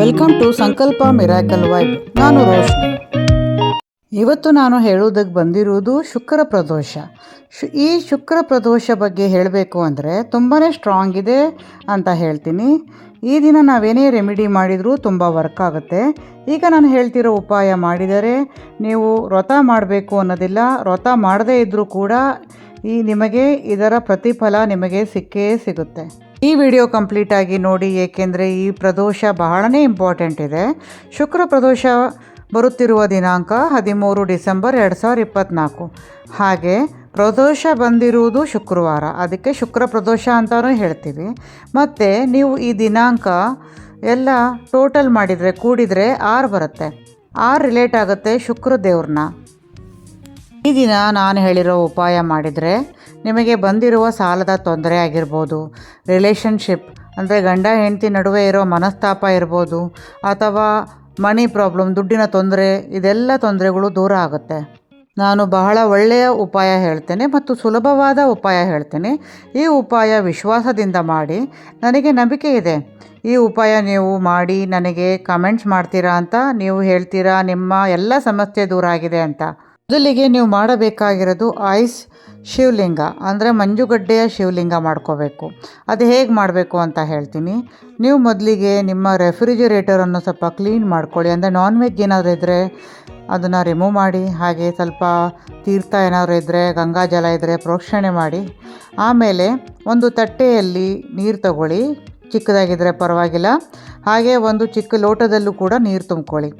Welcome to Sankalpa miracle vibe ನಾನು ರೋಶ್ನಿ ಇವತ್ತು ನಾನು ಹೇಳುವುದಕ್ಕೆ ಬಂದಿರುವುದು ಶುಕ್ರ ಪ್ರದೋಷ. ಶು- ಈ ಶುಕ್ರ ಪ್ರದೋಷ ಬಗ್ಗೆ ಹೇಳಬೇಕು ಅಂದರೆ ತುಂಬಾ ಸ್ಟ್ರಾಂಗ್ ಇದೆ ಅಂತ ಹೇಳ್ತೀನಿ. ಈ ದಿನ ನಾವೇನೇ ರೆಮಿಡಿ ಮಾಡಿದರೂ ತುಂಬ ವರ್ಕ್ ಆಗುತ್ತೆ. ಈಗ ನಾನು ಹೇಳ್ತಿರೋ ಉಪಾಯ ಮಾಡಿದರೆ ನೀವು ವ್ರತ ಮಾಡಬೇಕು ಅನ್ನೋದಿಲ್ಲ. ವ್ರತ ಮಾಡದೇ ಇದ್ದರೂ ಕೂಡ ಈ ನಿಮಗೆ ಇದರ ಪ್ರತಿಫಲ ನಿಮಗೆ ಸಿಕ್ಕೇ ಸಿಗುತ್ತೆ. ಈ ವಿಡಿಯೋ ಕಂಪ್ಲೀಟ್ ಆಗಿ ನೋಡಿ, ಏಕೆಂದರೆ ಈ ಪ್ರದೋಷ ಬಹಳನೇ ಇಂಪಾರ್ಟೆಂಟ್ ಇದೆ. ಶುಕ್ರ ಪ್ರದೋಷ ಬರುತ್ತಿರುವ ದಿನಾಂಕ ಹದಿಮೂರು ಡಿಸೆಂಬರ್ ಎರಡು ಸಾವಿರದ ಇಪ್ಪತ್ತ್ನಾಲ್ಕು ಹಾಗೆ ಪ್ರದೋಷ ಬಂದಿರುವುದು ಶುಕ್ರವಾರ. ಅದಕ್ಕೆ ಶುಕ್ರ ಪ್ರದೋಷ ಅಂತಲೂ ಹೇಳ್ತೀವಿ. ಮತ್ತು ನೀವು ಈ ದಿನಾಂಕ ಎಲ್ಲ ಟೋಟಲ್ ಮಾಡಿದರೆ, ಕೂಡಿದರೆ ಆರು ಬರುತ್ತೆ. ಆರು ರಿಲೇಟ್ ಆಗುತ್ತೆ ಶುಕ್ರ ದೇವ್ರನ್ನ. ಈ ದಿನ ನಾನು ಹೇಳಿರೋ ಉಪಾಯ ಮಾಡಿದರೆ ನಿಮಗೆ ಬಂದಿರುವ ಸಾಲದ ತೊಂದರೆ ಆಗಿರ್ಬೋದು. ರಿಲೇಷನ್ಶಿಪ್, ಅಂದರೆ ಗಂಡ ಹೆಂಡತಿ ನಡುವೆ ಇರೋ ಮನಸ್ತಾಪ ಇರ್ಬೋದು, ಅಥವಾ ಮನಿ ಪ್ರಾಬ್ಲಮ್, ದುಡ್ಡಿನ ತೊಂದರೆ, ಇದೆಲ್ಲ ತೊಂದರೆಗಳು ದೂರ ಆಗುತ್ತೆ. ನಾನು ಬಹಳ ಒಳ್ಳೆಯ ಉಪಾಯ ಹೇಳ್ತೇನೆ ಮತ್ತು ಸುಲಭವಾದ ಉಪಾಯ ಹೇಳ್ತೇನೆ. ಈ ಉಪಾಯ ವಿಶ್ವಾಸದಿಂದ ಮಾಡಿ, ನನಗೆ ನಂಬಿಕೆ ಇದೆ. ಈ ಉಪಾಯ ನೀವು ಮಾಡಿ, ನನಗೆ ಕಮೆಂಟ್ಸ್ ಮಾಡ್ತೀರಾ ಅಂತ, ನೀವು ಹೇಳ್ತೀರಾ, ನಿಮ್ಮ ಎಲ್ಲ ಸಮಸ್ಯೆ ದೂರ ಆಗಿದೆ ಅಂತ. ಮೊದಲಿಗೆ ನೀವು ಮಾಡಬೇಕಾಗಿರೋದು ಐಸ್ ಶಿವಲಿಂಗ, ಅಂದರೆ ಮಂಜುಗಡ್ಡೆಯ ಶಿವಲಿಂಗ ಮಾಡ್ಕೋಬೇಕು. ಅದು ಹೇಗೆ ಮಾಡಬೇಕು ಅಂತ ಹೇಳ್ತೀನಿ. ನೀವು ಮೊದಲಿಗೆ ನಿಮ್ಮ ರೆಫ್ರಿಜಿರೇಟರನ್ನು ಸ್ವಲ್ಪ ಕ್ಲೀನ್ ಮಾಡ್ಕೊಳ್ಳಿ. ಅಂದರೆ ನಾನ್ ವೆಜ್ ಏನಾದರೂ ಇದ್ದರೆ ಅದನ್ನು ರಿಮೂವ್ ಮಾಡಿ, ಹಾಗೆ ಸ್ವಲ್ಪ ತೀರ್ಥ ಏನಾದರೂ ಇದ್ದರೆ ಗಂಗಾಜಲ ಇದ್ದರೆ ಪ್ರೋಕ್ಷಣೆ ಮಾಡಿ. ಆಮೇಲೆ ಒಂದು ತಟ್ಟೆಯಲ್ಲಿ ನೀರು ತಗೊಳ್ಳಿ. ಚಿಕ್ಕದಾಗಿದ್ದರೆ ಪರವಾಗಿಲ್ಲ. ಹಾಗೆ ಒಂದು ಚಿಕ್ಕ ಲೋಟದಲ್ಲೂ ಕೂಡ ನೀರು ತುಂಬ್ಕೊಳ್ಳಿ.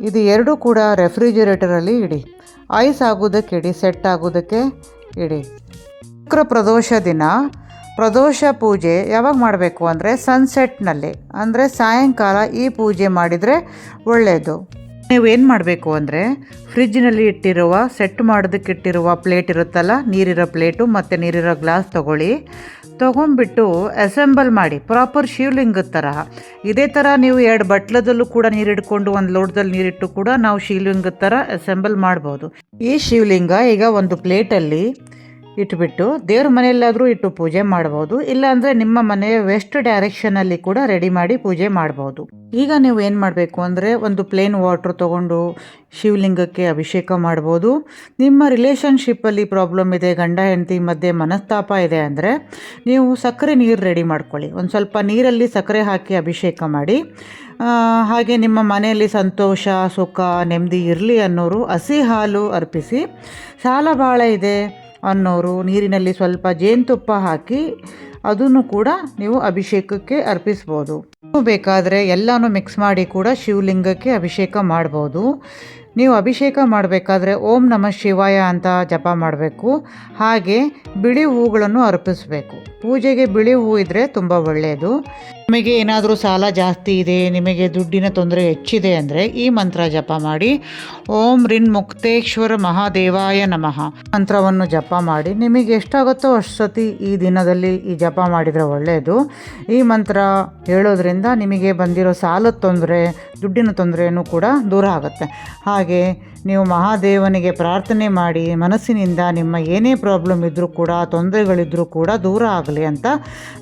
ಇದು ಎರಡೂ ಕೂಡ ರೆಫ್ರಿಜಿರೇಟರಲ್ಲಿ ಇಡಿ. ಐಸ್ ಆಗೋದಕ್ಕೆ ಇಡಿ, ಸೆಟ್ ಆಗೋದಕ್ಕೆ ಇಡಿ. ಶುಕ್ರ ಪ್ರದೋಷ ದಿನ. ಪ್ರದೋಷ ಪೂಜೆ ಯಾವಾಗ ಮಾಡಬೇಕು ಅಂದರೆ ಸನ್ಸೆಟ್ನಲ್ಲಿ ಅಂದರೆ ಸಾಯಂಕಾಲ ಈ ಪೂಜೆ ಮಾಡಿದರೆ ಒಳ್ಳೆಯದು ನೀವೇನು ಮಾಡಬೇಕು ಅಂದರೆ ಫ್ರಿಜ್ನಲ್ಲಿ ಇಟ್ಟಿರುವ, ಸೆಟ್ ಮಾಡೋದಕ್ಕಿಟ್ಟಿರುವ ಪ್ಲೇಟ್ ಇರುತ್ತಲ್ಲ, ನೀರಿರೋ ಪ್ಲೇಟು ಮತ್ತು ನೀರಿರೋ ಗ್ಲಾಸ್ ತೊಗೊಳ್ಳಿ. ತೊಗೊಂಡ್ಬಿಟ್ಟು ಅಸೆಂಬಲ್ ಮಾಡಿ, ಪ್ರಾಪರ್ ಶಿವಲಿಂಗದ ಥರ ಇದೇ ಥರ ನೀವು ಎರಡು ಬಟ್ಲದಲ್ಲೂ ಕೂಡ ನೀರು ಒಂದು ಲೋಟದಲ್ಲಿ ನೀರಿಟ್ಟು ಕೂಡ ನಾವು ಶಿವಲಿಂಗದ ಥರ ಅಸೆಂಬಲ್ ಮಾಡ್ಬೋದು. ಈ ಶಿವಲಿಂಗ ಈಗ ಒಂದು ಪ್ಲೇಟಲ್ಲಿ ಇಟ್ಬಿಟ್ಟು ದೇವ್ರ ಮನೆಯಲ್ಲಾದರೂ ಇಟ್ಟು ಪೂಜೆ ಮಾಡ್ಬೋದು, ಇಲ್ಲಾಂದರೆ ನಿಮ್ಮ ಮನೆಯ ವೆಸ್ಟ್ ಡೈರೆಕ್ಷನಲ್ಲಿ ಕೂಡ ರೆಡಿ ಮಾಡಿ ಪೂಜೆ ಮಾಡ್ಬೋದು. ಈಗ ನೀವು ಏನು ಮಾಡಬೇಕು ಅಂದರೆ ಒಂದು ಪ್ಲೇನ್ ವಾಟ್ರ್ ತೊಗೊಂಡು ಶಿವಲಿಂಗಕ್ಕೆ ಅಭಿಷೇಕ ಮಾಡ್ಬೋದು. ನಿಮ್ಮ ರಿಲೇಷನ್ಶಿಪ್ಪಲ್ಲಿ ಪ್ರಾಬ್ಲಮ್ ಇದೆ, ಗಂಡ, ಹೆಂಡತಿ ಮಧ್ಯೆ ಮನಸ್ತಾಪ ಇದೆ ಅಂದರೆ ನೀವು ಸಕ್ಕರೆ ನೀರು ರೆಡಿ ಮಾಡ್ಕೊಳ್ಳಿ. ಒಂದು ಸ್ವಲ್ಪ ನೀರಲ್ಲಿ ಸಕ್ಕರೆ ಹಾಕಿ ಅಭಿಷೇಕ ಮಾಡಿ. ಹಾಗೆ ನಿಮ್ಮ ಮನೆಯಲ್ಲಿ ಸಂತೋಷ, ಸುಖ, ನೆಮ್ಮದಿ ಇರಲಿ ಅನ್ನೋರು ಹಸಿ ಹಾಲು ಅರ್ಪಿಸಿ. ಸಾಲ ಭಾಳ ಇದೆ. ಅನ್ನೋರು, ನೀರಿನಲ್ಲಿ ಸ್ವಲ್ಪ ಜೇನುತುಪ್ಪ ಹಾಕಿ ಅದನ್ನು ಕೂಡ ನೀವು ಅಭಿಷೇಕಕ್ಕೆ ಅರ್ಪಿಸ್ಬೋದು. ಬೇಕಾದರೆ ಎಲ್ಲನೂ ಮಿಕ್ಸ್ ಮಾಡಿ ಕೂಡ ಶಿವಲಿಂಗಕ್ಕೆ ಅಭಿಷೇಕ ಮಾಡ್ಬೋದು. ನೀವು ಅಭಿಷೇಕ ಮಾಡಬೇಕಾದ್ರೆ ಓಂ ನಮಃ ಶಿವಾಯ ಅಂತ ಜಪ ಮಾಡಬೇಕು. ಹಾಗೆ ಬಿಳಿ ಹೂಗಳನ್ನು ಅರ್ಪಿಸಬೇಕು. ಪೂಜೆಗೆ ಬಿಳಿ ಹೂ ಇದ್ದರೆ ತುಂಬ ಒಳ್ಳೆಯದು ನಿಮಗೆ ಏನಾದರೂ ಸಾಲ ಜಾಸ್ತಿ ಇದೆ, ನಿಮಗೆ ದುಡ್ಡಿನ ತೊಂದರೆ ಹೆಚ್ಚಿದೆ ಅಂದರೆ ಈ ಮಂತ್ರ ಜಪ ಮಾಡಿ. ಓಂ ರಿನ್ ಮುಕ್ತೇಶ್ವರ ಮಹಾದೇವಾಯ ನಮಃ. ಮಂತ್ರವನ್ನು ಜಪ ಮಾಡಿ. ನಿಮಗೆ ಎಷ್ಟಾಗುತ್ತೋ ಅಷ್ಟು ಸತಿ ಈ ದಿನದಲ್ಲಿ ಈ ಜಪ ಮಾಡಿದರೆ ಒಳ್ಳೆಯದು ಈ ಮಂತ್ರ ಹೇಳೋದ್ರಿಂದ ನಿಮಗೆ ಬಂದಿರೋ ಸಾಲದ ತೊಂದರೆ, ದುಡ್ಡಿನ ತೊಂದರೆಯೂ ಕೂಡ ದೂರ ಆಗುತ್ತೆ. ಹಾಗೆ ನೀವು ಮಹಾದೇವನಿಗೆ ಪ್ರಾರ್ಥನೆ ಮಾಡಿ, ಮನಸ್ಸಿನಿಂದ ನಿಮ್ಮ ಏನೇ ಪ್ರಾಬ್ಲಮ್ ಇದ್ದರೂ ಕೂಡ ತೊಂದರೆಗಳಿದ್ದರೂ ಕೂಡ ದೂರ ಆಗಲಿ ಅಂತ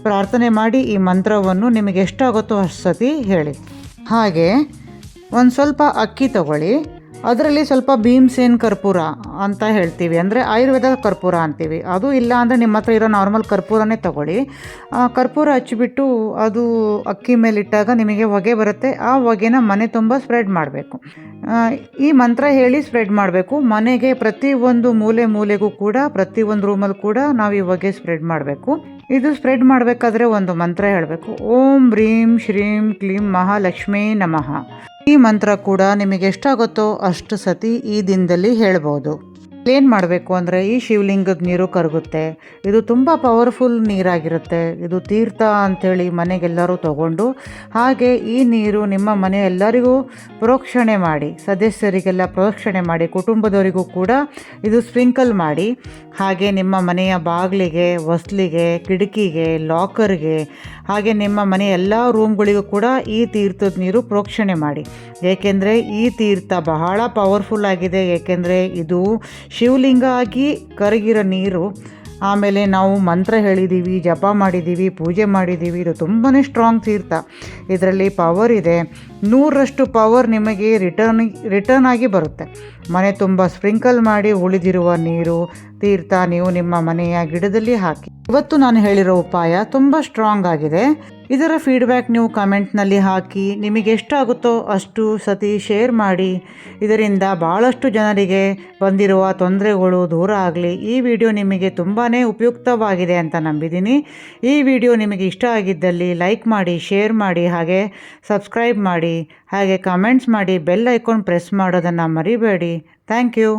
ಪ್ರಾರ್ಥನೆ ಮಾಡಿ ಈ ಮಂತ್ರವನ್ನು ನಿಮಗೆ ಎಷ್ಟಾಗುತ್ತೋ ಅಷ್ಟು ಸತಿ ಹೇಳಿ. ಹಾಗೆ ಒಂದು ಸ್ವಲ್ಪ ಅಕ್ಕಿ ತಗೊಳ್ಳಿ. ಅದರಲ್ಲಿ ಸ್ವಲ್ಪ ಭೀಮ್ಸೇನ್ ಕರ್ಪೂರ ಅಂತ ಹೇಳ್ತೀವಿ. ಅಂದರೆ ಆಯುರ್ವೇದ ಕರ್ಪೂರ ಅಂತೀವಿ. ಅದು ಇಲ್ಲ ಅಂದರೆ ನಿಮ್ಮ ಹತ್ರ ಇರೋ ನಾರ್ಮಲ್ ಕರ್ಪೂರನೇ ತಗೊಳ್ಳಿ. ಕರ್ಪೂರ ಹಚ್ಚಿಬಿಟ್ಟು ಅದು ಅಕ್ಕಿ ಮೇಲಿಟ್ಟಾಗ ನಿಮಗೆ ಹೊಗೆ ಬರುತ್ತೆ. ಆ ಹೊಗೆನ ಮನೆ ತುಂಬ ಸ್ಪ್ರೆಡ್ ಮಾಡಬೇಕು. ಈ ಮಂತ್ರ ಹೇಳಿ ಸ್ಪ್ರೆಡ್ ಮಾಡಬೇಕು. ಮನೆಗೆ ಪ್ರತಿ ಒಂದು ಮೂಲೆ ಮೂಲೆಗೂ ಕೂಡ, ಪ್ರತಿ ಒಂದು ರೂಮಲ್ಲಿ ಕೂಡ ನಾವು ಹೊಗೆ ಸ್ಪ್ರೆಡ್ ಮಾಡಬೇಕು. ಇದು ಸ್ಪ್ರೆಡ್ ಮಾಡಬೇಕಾದ್ರೆ ಒಂದು ಮಂತ್ರ ಹೇಳಬೇಕು. ಓಂ ಬ್ರೀಂ ಶ್ರೀಂ ಕ್ಲೀಂ ಮಹಾಲಕ್ಷ್ಮೀ ನಮಃ. ಈ ಮಂತ್ರ ಕೂಡ ನಿಮಗೆ ಎಷ್ಟಾಗುತ್ತೋ ಅಷ್ಟು ಸತಿ ಈ ದಿನದಲ್ಲಿ ಹೇಳ್ಬೋದು. ಏನು ಮಾಡಬೇಕು ಅಂದರೆ ಈ ಶಿವಲಿಂಗದ ನೀರು ಕರಗುತ್ತೆ. ಇದು ತುಂಬ ಪವರ್ಫುಲ್ ನೀರಾಗಿರುತ್ತೆ. ಇದು ತೀರ್ಥ ಅಂಥೇಳಿ ಮನೆಗೆಲ್ಲರೂ ತಗೊಂಡು ಹಾಗೆ ಈ ನೀರು ನಿಮ್ಮ ಮನೆ ಎಲ್ಲರಿಗೂ ಪ್ರೋಕ್ಷಣೆ ಮಾಡಿ, ಸದಸ್ಯರಿಗೆಲ್ಲ ಪ್ರೋಕ್ಷಣೆ ಮಾಡಿ, ಕುಟುಂಬದವರಿಗೂ ಕೂಡ ಇದು ಸ್ಪ್ರಿಂಕಲ್ ಮಾಡಿ. ಹಾಗೆ ನಿಮ್ಮ ಮನೆಯ ಬಾಗಿಲಿಗೆ, ಹೊಸ್ಲಿಗೆ, ಕಿಟಕಿಗೆ ಲಾಕರ್ಗೆ ಹಾಗೆ ನಿಮ್ಮ ಮನೆ ಎಲ್ಲ ರೂಮ್ಗಳಿಗೂ ಕೂಡ ಈ ತೀರ್ಥದ ನೀರು ಪ್ರೋಕ್ಷಣೆ ಮಾಡಿ. ಏಕೆಂದರೆ ಈ ತೀರ್ಥ ಬಹಳ ಪವರ್ಫುಲ್ ಆಗಿದೆ. ಏಕೆಂದರೆ ಇದು ಶಿವಲಿಂಗ ಆಗಿ ಕರಗಿರೋ ನೀರು. ಆಮೇಲೆ ನಾವು ಮಂತ್ರ ಹೇಳಿದ್ದೀವಿ ಜಪ ಮಾಡಿದ್ದೀವಿ ಪೂಜೆ ಮಾಡಿದ್ದೀವಿ ಇದು ತುಂಬಾ ಸ್ಟ್ರಾಂಗ್ ತೀರ್ಥ. ಇದರಲ್ಲಿ ಪವರ್ ಇದೆ. ನೂರರಷ್ಟು ಪವರ್ ನಿಮಗೆ ರಿಟರ್ನ್ ರಿಟರ್ನ್ ಆಗಿ ಬರುತ್ತೆ. ಮನೆ ತುಂಬ ಸ್ಪ್ರಿಂಕಲ್ ಮಾಡಿ ಉಳಿದಿರುವ ನೀರು, ತೀರ್ಥ ನೀವು ನಿಮ್ಮ ಮನೆಯ ಗಿಡದಲ್ಲಿ ಹಾಕಿ. ಇವತ್ತು ನಾನು ಹೇಳಿರೋ ಉಪಾಯ ತುಂಬ ಸ್ಟ್ರಾಂಗ್ ಆಗಿದೆ. ಇದರ ಫೀಡ್ಬ್ಯಾಕ್ ನೀವು ಕಮೆಂಟ್ನಲ್ಲಿ ಹಾಕಿ, ನಿಮಗೆ ಎಷ್ಟಾಗುತ್ತೋ ಅಷ್ಟು ಸತಿ ಶೇರ್ ಮಾಡಿ. ಇದರಿಂದ ಭಾಳಷ್ಟು ಜನರಿಗೆ ಬಂದಿರುವ ತೊಂದರೆಗಳು ದೂರ ಆಗಲಿ. ಈ ವಿಡಿಯೋ ನಿಮಗೆ ತುಂಬಾ ಉಪಯುಕ್ತವಾಗಿದೆ ಅಂತ ನಂಬಿದ್ದೀನಿ. ಈ ವಿಡಿಯೋ ನಿಮಗೆ ಇಷ್ಟ ಆಗಿದ್ದಲ್ಲಿ ಲೈಕ್ ಮಾಡಿ ಶೇರ್ ಮಾಡಿ, ಹಾಗೆ ಸಬ್ಸ್ಕ್ರೈಬ್ ಮಾಡಿ. ಹಾಗೆ ಕಮೆಂಟ್ಸ್ ಮಾಡಿ ಬೆಲ್ ಐಕಾನ್ ಪ್ರೆಸ್ ಮಾಡೋದನ್ನು ಮರಿಬೇಡಿ. Thank you